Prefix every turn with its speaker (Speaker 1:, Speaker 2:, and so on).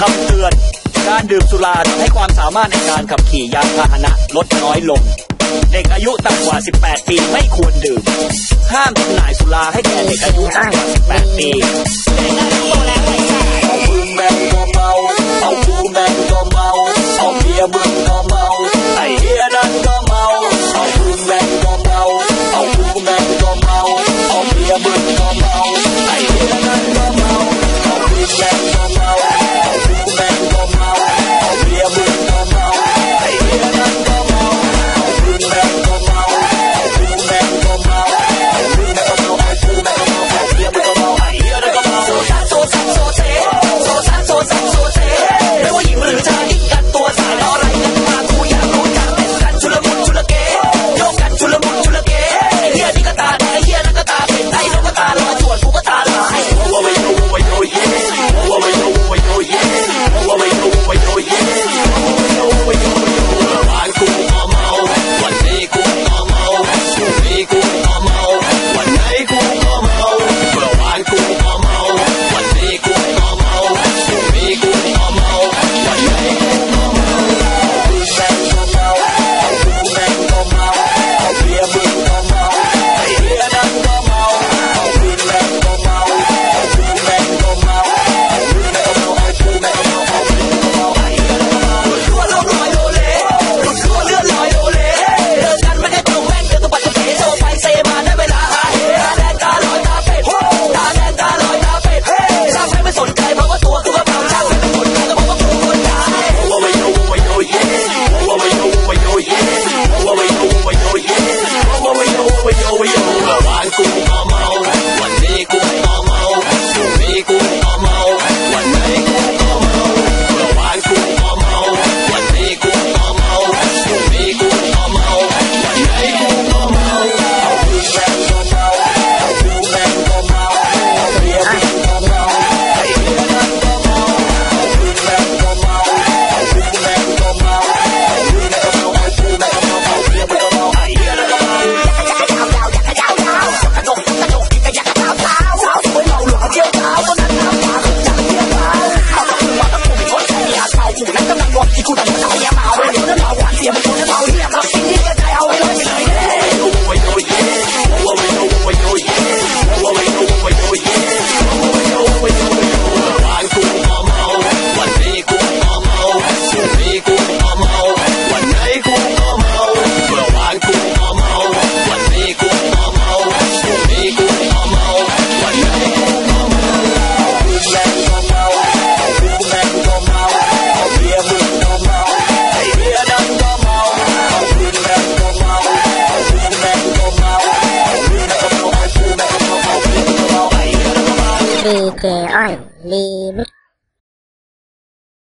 Speaker 1: คำเตือน การดื่มสุราทำให้ความสามารถในการขับขี่ยานพาหนะลดน้อยลง เด็กอายุต่ำกว่า 18 ปีไม่ควรดื่ม ห้ามจำหน่ายสุราให้แก่เด็กอายุต่ำกว่า 18 ปีเอาบุ้งแมงก็เมาเอาเบียร์มึงก็เมาไอเฮียนั่นก
Speaker 2: Ike ơi, li bích